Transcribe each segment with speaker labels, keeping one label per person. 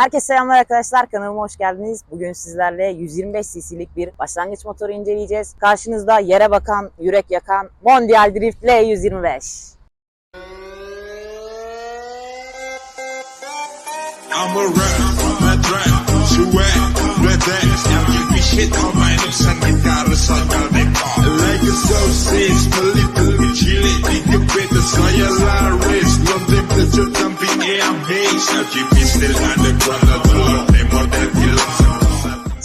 Speaker 1: Herkese selamlar arkadaşlar. Kanalıma hoş geldiniz. Bugün sizlerle 125 cc'lik bir başlangıç motoru inceleyeceğiz. Karşınızda yere bakan, yürek yakan Mondial Drift L125.
Speaker 2: I'm a Shot your pistol on the ground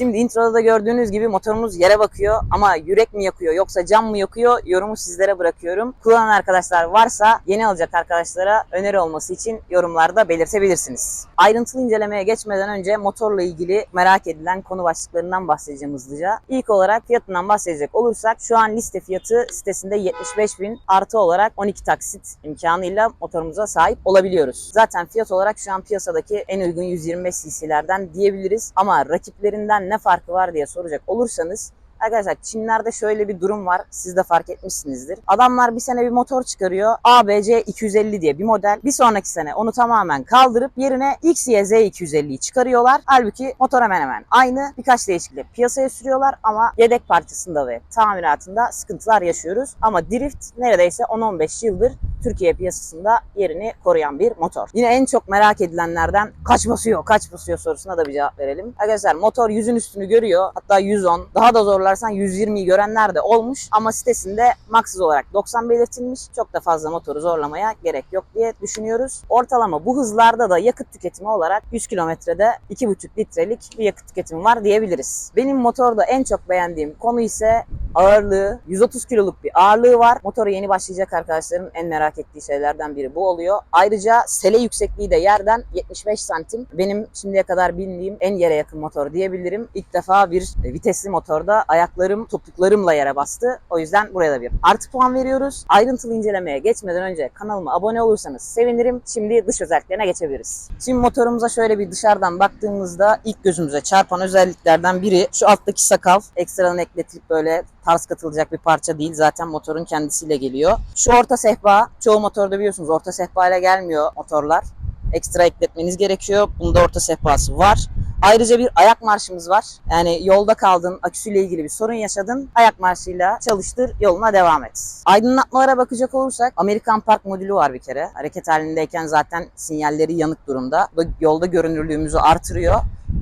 Speaker 1: Şimdi introda da gördüğünüz gibi motorumuz yere bakıyor ama yürek mi yakıyor yoksa cam mı yakıyor yorumu sizlere bırakıyorum. Kullanan arkadaşlar varsa yeni alacak arkadaşlara öneri olması için yorumlarda belirtebilirsiniz. Ayrıntılı incelemeye geçmeden önce motorla ilgili merak edilen konu başlıklarından bahsedeceğim hızlıca. İlk olarak fiyatından bahsedecek olursak şu an liste fiyatı sitesinde 75 bin artı olarak 12 taksit imkanıyla motorumuza sahip olabiliyoruz. Zaten fiyat olarak şu an piyasadaki en uygun 125 cc'lerden diyebiliriz ama rakiplerinden ne farkı var diye soracak olursanız Arkadaşlar Çinlerde şöyle bir durum var. Siz de fark etmişsinizdir. Adamlar bir sene bir motor çıkarıyor. ABC 250 diye bir model. Bir sonraki sene onu tamamen kaldırıp yerine XYZ 250'yi çıkarıyorlar. Halbuki motor hemen hemen aynı. Birkaç değişiklikle piyasaya sürüyorlar ama yedek parçasında ve tamiratında sıkıntılar yaşıyoruz. Ama Drift neredeyse 10-15 yıldır Türkiye piyasasında yerini koruyan bir motor. Yine en çok merak edilenlerden kaç basıyor, kaç basıyor sorusuna da bir cevap verelim. Arkadaşlar motor 100'ün üstünü görüyor. Hatta 110. Daha da zorlarsan 120'yi görenler de olmuş. Ama sitesinde maksız olarak 90 belirtilmiş. Çok da fazla motoru zorlamaya gerek yok diye düşünüyoruz. Ortalama bu hızlarda da yakıt tüketimi olarak 100 kilometrede 2,5 litrelik bir yakıt tüketimi var diyebiliriz. Benim motorda en çok beğendiğim konu ise ağırlığı 130 kiloluk bir ağırlığı var. Motoru yeni başlayacak arkadaşların en merak ettiği şeylerden biri bu oluyor. Ayrıca sele yüksekliği de yerden 75 santim. Benim şimdiye kadar bindiğim en yere yakın motor diyebilirim. İlk defa bir vitesli motorda ayaklarım topuklarımla yere bastı. O yüzden buraya da bir artı puan veriyoruz. Ayrıntılı incelemeye geçmeden önce kanalıma abone olursanız sevinirim. Şimdi dış özelliklerine geçebiliriz. Şimdi motorumuza şöyle bir dışarıdan baktığımızda ilk gözümüze çarpan özelliklerden biri şu alttaki sakal. Ekstradan ekletilip böyle tarz katılacak bir parça değil. Zaten motorun kendisiyle geliyor. Şu orta sehpa. Çoğu motorda biliyorsunuz orta sehpa ile gelmiyor motorlar. Ekstra ekletmeniz gerekiyor. Bunda orta sehpası var. Ayrıca bir ayak marşımız var. Yani yolda kaldın, aküsüyle ilgili bir sorun yaşadın. Ayak marşıyla çalıştır, yoluna devam et. Aydınlatmalara bakacak olursak Amerikan Park modülü var bir kere. Hareket halindeyken zaten sinyalleri yanık durumda. Bu da yolda görünürlüğümüzü artırıyor.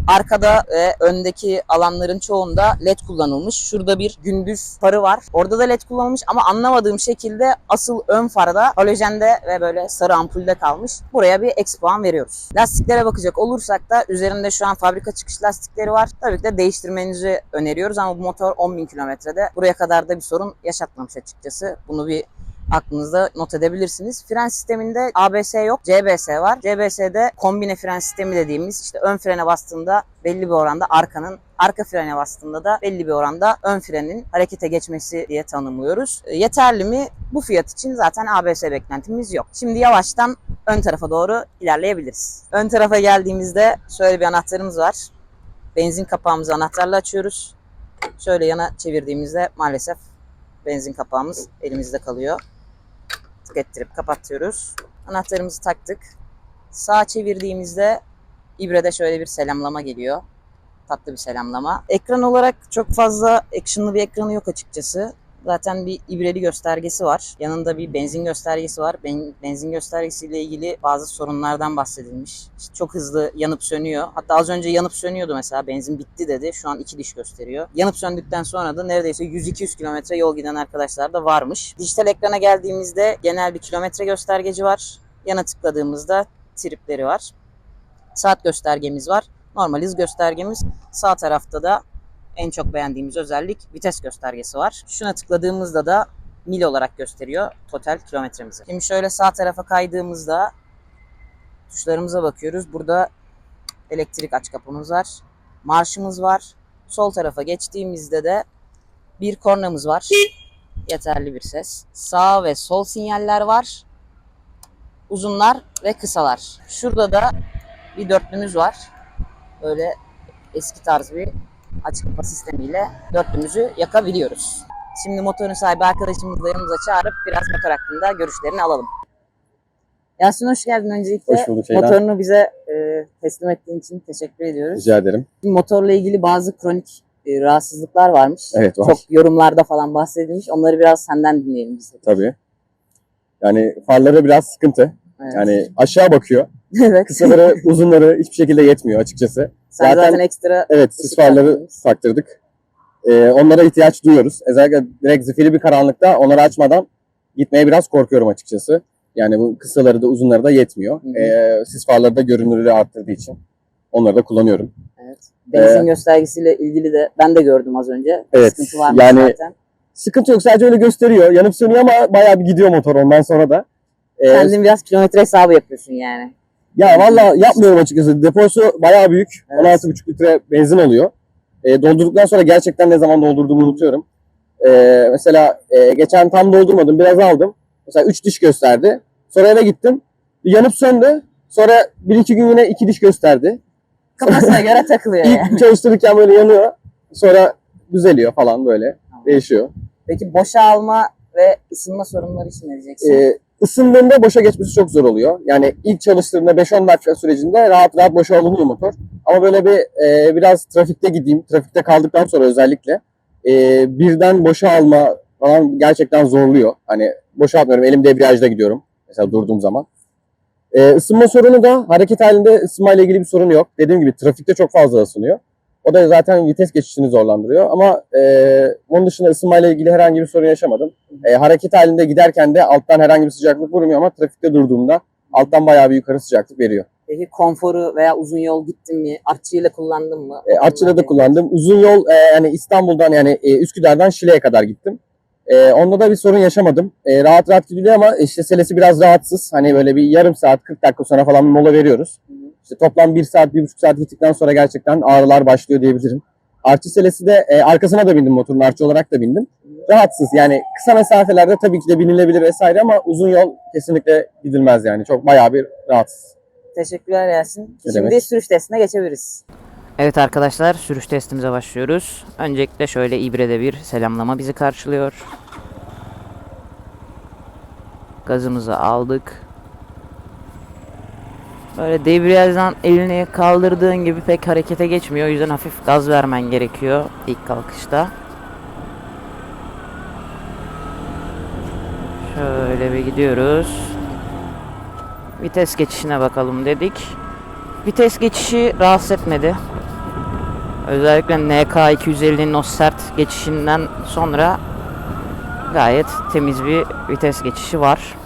Speaker 1: Arkada ve öndeki alanların çoğunda led kullanılmış. Şurada bir gündüz farı var. Orada da led kullanılmış ama anlamadığım şekilde asıl ön farda halojende ve böyle sarı ampulde kalmış. Buraya bir eksi puan veriyoruz. Lastiklere bakacak olursak da üzerinde şu an fabrika çıkış lastikleri var. Tabii ki de değiştirmenizi öneriyoruz ama bu motor 10.000 kilometrede. Buraya kadar da bir sorun yaşatmamış açıkçası. Bunu bir aklınızda not edebilirsiniz. Fren sisteminde ABS yok, CBS var. CBS'de kombine fren sistemi dediğimiz işte ön frene bastığında belli bir oranda arkanın arka frene bastığında da belli bir oranda ön frenin harekete geçmesi diye tanımlıyoruz. E, Yeterli mi? Bu fiyat için zaten ABS beklentimiz yok. Şimdi yavaştan ön tarafa doğru ilerleyebiliriz. Ön tarafa geldiğimizde şöyle bir anahtarımız var. Benzin kapağımızı anahtarla açıyoruz. Şöyle yana çevirdiğimizde maalesef benzin kapağımız elimizde kalıyor. Tık ettirip kapatıyoruz. Anahtarımızı taktık. Sağa çevirdiğimizde ibrede şöyle bir selamlama geliyor. Tatlı bir selamlama. Ekran olarak çok fazla actionlı bir ekranı yok açıkçası. Zaten bir ibreli göstergesi var. Yanında bir benzin göstergesi var. Ben, benzin göstergesiyle ilgili bazı sorunlardan bahsedilmiş. İşte çok hızlı yanıp sönüyor. Hatta az önce yanıp sönüyordu mesela. Benzin bitti dedi. Şu an iki diş gösteriyor. Yanıp söndükten sonra da neredeyse 100-200 kilometre yol giden arkadaşlar da varmış. Dijital ekrana geldiğimizde genel bir kilometre göstergeci var. Yana tıkladığımızda tripleri var. Saat göstergemiz var. Normal hız göstergemiz. Sağ tarafta da en çok beğendiğimiz özellik vites göstergesi var. Şuna tıkladığımızda da mil olarak gösteriyor total kilometremizi. Şimdi şöyle sağ tarafa kaydığımızda tuşlarımıza bakıyoruz. Burada elektrik aç kapımız var. Marşımız var. Sol tarafa geçtiğimizde de bir kornamız var. Yeterli bir ses. Sağ ve sol sinyaller var. Uzunlar ve kısalar. Şurada da bir dörtlümüz var. Böyle eski tarz bir açık kapa sistemiyle dörtlümüzü yakabiliyoruz. Şimdi motorun sahibi arkadaşımızı da yanımıza çağırıp biraz motor hakkında görüşlerini alalım. Yasin hoş geldin öncelikle.
Speaker 3: Hoş bulduk Ceylan.
Speaker 1: Motorunu bize e,
Speaker 4: teslim ettiğin için teşekkür ediyoruz.
Speaker 3: Rica ederim.
Speaker 4: Motorla ilgili bazı kronik e, rahatsızlıklar varmış.
Speaker 3: Evet, var.
Speaker 4: Çok yorumlarda falan bahsedilmiş. Onları biraz senden dinleyelim biz.
Speaker 3: Tabii. Yani farları biraz sıkıntı.
Speaker 4: Evet.
Speaker 3: Yani aşağı bakıyor.
Speaker 4: evet.
Speaker 3: Kısaları, uzunları hiçbir şekilde yetmiyor açıkçası.
Speaker 4: Sen zaten,
Speaker 3: zaten-
Speaker 4: ekstra
Speaker 3: Evet, sis farları taktırdık. Ee, onlara ihtiyaç duyuyoruz. Özellikle direkt zifiri bir karanlıkta onları açmadan gitmeye biraz korkuyorum açıkçası. Yani bu kısaları da uzunları da yetmiyor.
Speaker 4: Hı hı.
Speaker 3: Ee, sis farları da görünürlüğü arttırdığı için onları da kullanıyorum.
Speaker 4: evet. benzin
Speaker 3: Ee,
Speaker 4: göstergesiyle ilgili de ben de gördüm az önce.
Speaker 3: Evet,
Speaker 4: Sıkıntı var
Speaker 3: yani-
Speaker 4: zaten.
Speaker 3: Sıkıntı yok sadece öyle gösteriyor. Yanıp sönüyor ama bayağı bir gidiyor motor ondan sonra da. Ee,
Speaker 4: Kendin biraz kilometre hesabı yapıyorsun yani.
Speaker 3: Ya valla yapmıyorum açıkçası. Deposu bayağı büyük.
Speaker 4: Evet.
Speaker 3: 16,5 litre benzin alıyor. E, doldurduktan sonra gerçekten ne zaman doldurduğumu unutuyorum. E, mesela e, geçen tam doldurmadım. Biraz aldım. Mesela 3 diş gösterdi. Sonra eve gittim. Yanıp söndü. Sonra 1-2 gün yine 2 diş gösterdi.
Speaker 4: Kafasına göre takılıyor yani.
Speaker 3: İlk çalıştırırken böyle yanıyor. Sonra düzeliyor falan böyle. Değişiyor.
Speaker 4: Peki boşa alma ve ısınma sorunları için ne diyeceksin?
Speaker 3: E, ısındığında boşa geçmesi çok zor oluyor. Yani ilk çalıştığında 5-10 dakika sürecinde rahat rahat boşa alınıyor motor. Ama böyle bir e, biraz trafikte gideyim, trafikte kaldıktan sonra özellikle e, birden boşa alma falan gerçekten zorluyor. Hani boşa atmıyorum, elim debriyajda gidiyorum mesela durduğum zaman. E, ısınma sorunu da hareket halinde ısınma ile ilgili bir sorun yok. Dediğim gibi trafikte çok fazla ısınıyor. O da zaten vites geçişini zorlandırıyor. Ama e, onun dışında ısınma ile ilgili herhangi bir sorun yaşamadım. E, hareket halinde giderken de alttan herhangi bir sıcaklık vurmuyor ama trafikte durduğumda alttan bayağı bir yukarı sıcaklık veriyor.
Speaker 4: Peki konforu veya uzun yol gittin mi? Artçıyla kullandın mı?
Speaker 3: E, Artçı'da da kullandım. Uzun yol e, yani İstanbul'dan yani e, Üsküdar'dan Şile'ye kadar gittim. E, onda da bir sorun yaşamadım. E, rahat rahat gidiliyor ama işte selesi biraz rahatsız. Hani böyle bir yarım saat 40 dakika sonra falan bir mola veriyoruz. İşte toplam 1 saat 1,5 saat gittikten sonra gerçekten ağrılar başlıyor diyebilirim. Artçı selesi de e, arkasına da bindim motorun artçı olarak da bindim. Rahatsız yani kısa mesafelerde tabii ki de binilebilir vesaire ama uzun yol kesinlikle gidilmez yani. Çok bayağı bir rahatsız.
Speaker 4: Teşekkürler Yasin.
Speaker 3: Ne
Speaker 4: Şimdi
Speaker 3: demek.
Speaker 4: sürüş testine geçebiliriz. Evet arkadaşlar sürüş testimize başlıyoruz. Öncelikle şöyle İbre'de bir selamlama bizi karşılıyor. Gazımızı aldık. Böyle debriyajdan elini kaldırdığın gibi pek harekete geçmiyor. O yüzden hafif gaz vermen gerekiyor ilk kalkışta. Şöyle bir gidiyoruz. Vites geçişine bakalım dedik. Vites geçişi rahatsız etmedi. Özellikle NK 250'nin o sert geçişinden sonra gayet temiz bir vites geçişi var.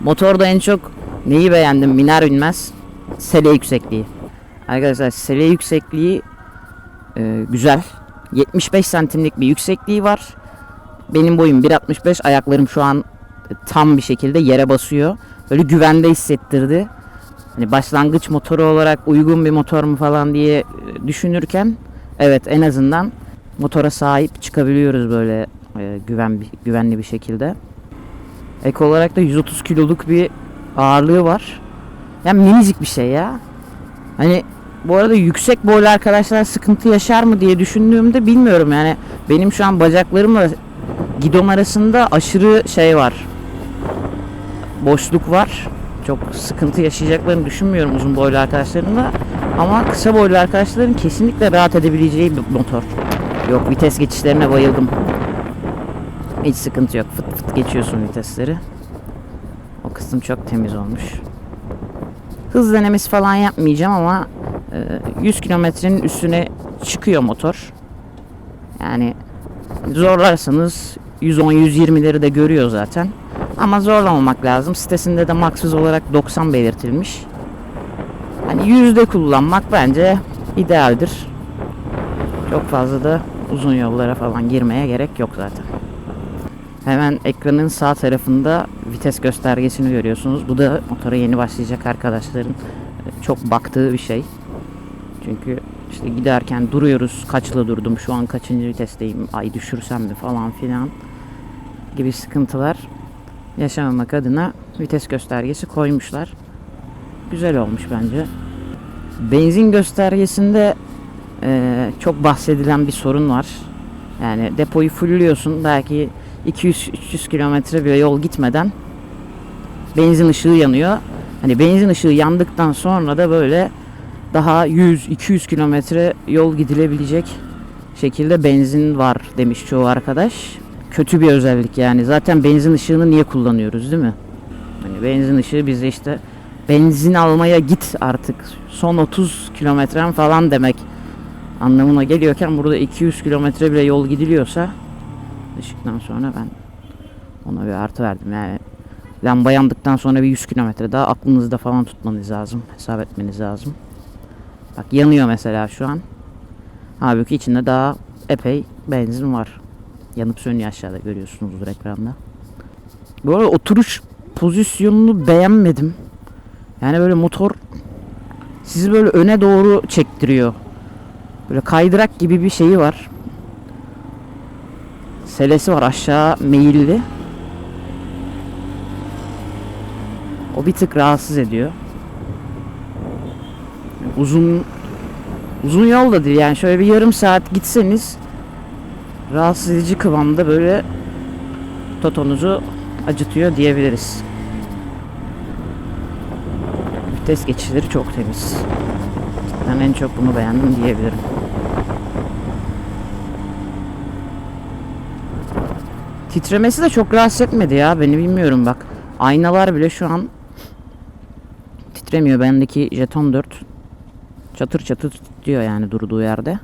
Speaker 4: Motorda en çok neyi beğendim biner binmez? Sele yüksekliği. Arkadaşlar sele yüksekliği e, güzel. 75 santimlik bir yüksekliği var. Benim boyum 1.65 ayaklarım şu an tam bir şekilde yere basıyor. Böyle güvende hissettirdi. Hani başlangıç motoru olarak uygun bir motor mu falan diye e, düşünürken evet en azından motora sahip çıkabiliyoruz böyle e, güven güvenli bir şekilde. Ek olarak da 130 kiloluk bir ağırlığı var. Yani minicik bir şey ya. Hani bu arada yüksek boylu arkadaşlar sıkıntı yaşar mı diye düşündüğümde bilmiyorum yani. Benim şu an bacaklarımla gidon arasında aşırı şey var. Boşluk var. Çok sıkıntı yaşayacaklarını düşünmüyorum uzun boylu arkadaşların da. Ama kısa boylu arkadaşların kesinlikle rahat edebileceği bir motor. Yok vites geçişlerine bayıldım. Hiç sıkıntı yok. Fıt fıt geçiyorsun vitesleri. O kısım çok temiz olmuş. Hız denemesi falan yapmayacağım ama e, 100 kilometrenin üstüne çıkıyor motor. Yani zorlarsanız 110-120'leri de görüyor zaten. Ama zorlamamak lazım. Sitesinde de max hız olarak 90 belirtilmiş. Hani yüzde kullanmak bence idealdir. Çok fazla da uzun yollara falan girmeye gerek yok zaten. Hemen ekranın sağ tarafında vites göstergesini görüyorsunuz. Bu da motora yeni başlayacak arkadaşların e, çok baktığı bir şey. Çünkü işte giderken duruyoruz. Kaçla durdum? Şu an kaçıncı vitesteyim? Ay düşürsem mi falan filan gibi sıkıntılar yaşamamak adına vites göstergesi koymuşlar. Güzel olmuş bence. Benzin göstergesinde eee, çok bahsedilen bir sorun var. Yani depoyu fullüyorsun belki 200-300 kilometre bir yol gitmeden benzin ışığı yanıyor. Hani benzin ışığı yandıktan sonra da böyle daha 100-200 kilometre yol gidilebilecek şekilde benzin var demiş çoğu arkadaş. Kötü bir özellik yani. Zaten benzin ışığını niye kullanıyoruz değil mi? Hani benzin ışığı bize işte benzin almaya git artık. Son 30 kilometren falan demek anlamına geliyorken burada 200 kilometre bile yol gidiliyorsa ışıktan sonra ben ona bir artı verdim. Yani lamba yandıktan sonra bir 100 kilometre daha aklınızda falan tutmanız lazım. Hesap etmeniz lazım. Bak yanıyor mesela şu an. Halbuki içinde daha epey benzin var. Yanıp sönüyor aşağıda görüyorsunuzdur ekranda. Bu arada oturuş pozisyonunu beğenmedim. Yani böyle motor sizi böyle öne doğru çektiriyor. Böyle kaydırak gibi bir şeyi var. Selesi var aşağı meyilli. O bir tık rahatsız ediyor. Uzun uzun yol da değil yani şöyle bir yarım saat gitseniz rahatsız edici kıvamda böyle totonuzu acıtıyor diyebiliriz. Vites geçişleri çok temiz. Ben en çok bunu beğendim diyebilirim. Titremesi de çok rahatsız etmedi ya beni bilmiyorum bak. Aynalar bile şu an titremiyor. Bendeki jeton 4 çatır çatır titriyor yani durduğu yerde.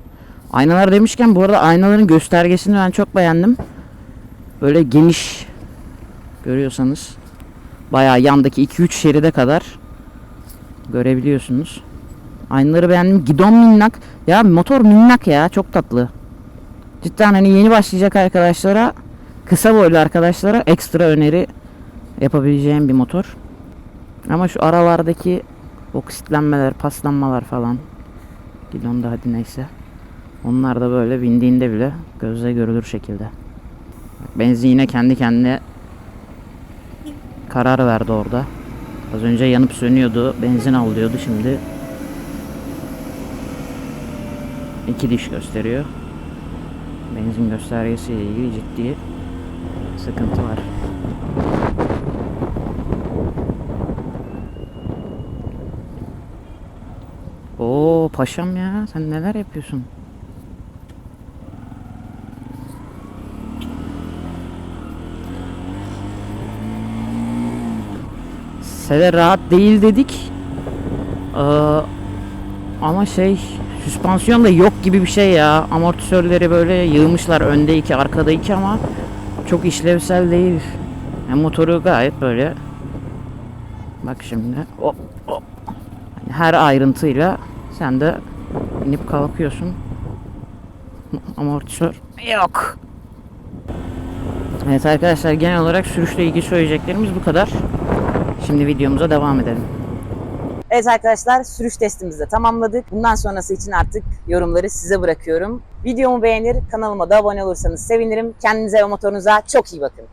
Speaker 4: Aynalar demişken bu arada aynaların göstergesini ben çok beğendim. Böyle geniş görüyorsanız bayağı yandaki 2-3 şeride kadar görebiliyorsunuz. Aynaları beğendim. Gidon minnak. Ya motor minnak ya. Çok tatlı. Cidden hani yeni başlayacak arkadaşlara kısa boylu arkadaşlara ekstra öneri yapabileceğim bir motor. Ama şu aralardaki oksitlenmeler, paslanmalar falan gidonda hadi neyse. Onlar da böyle bindiğinde bile gözle görülür şekilde. Benzin yine kendi kendine karar verdi orada. Az önce yanıp sönüyordu, benzin alıyordu şimdi. iki diş gösteriyor. Benzin göstergesiyle ilgili ciddi sıkıntı var. Oo paşam ya sen neler yapıyorsun? Sele rahat değil dedik. Ee, ama şey süspansiyon da yok gibi bir şey ya. Amortisörleri böyle yığmışlar önde iki arkada iki ama çok işlevsel değil. Yani motoru gayet böyle bak şimdi hop hop her ayrıntıyla sen de inip kalkıyorsun. Amortisör yok. Evet arkadaşlar genel olarak sürüşle ilgili söyleyeceklerimiz bu kadar. Şimdi videomuza devam edelim. Evet arkadaşlar sürüş testimizi de tamamladık. Bundan sonrası için artık yorumları size bırakıyorum. Videomu beğenir, kanalıma da abone olursanız sevinirim. Kendinize ve motorunuza çok iyi bakın.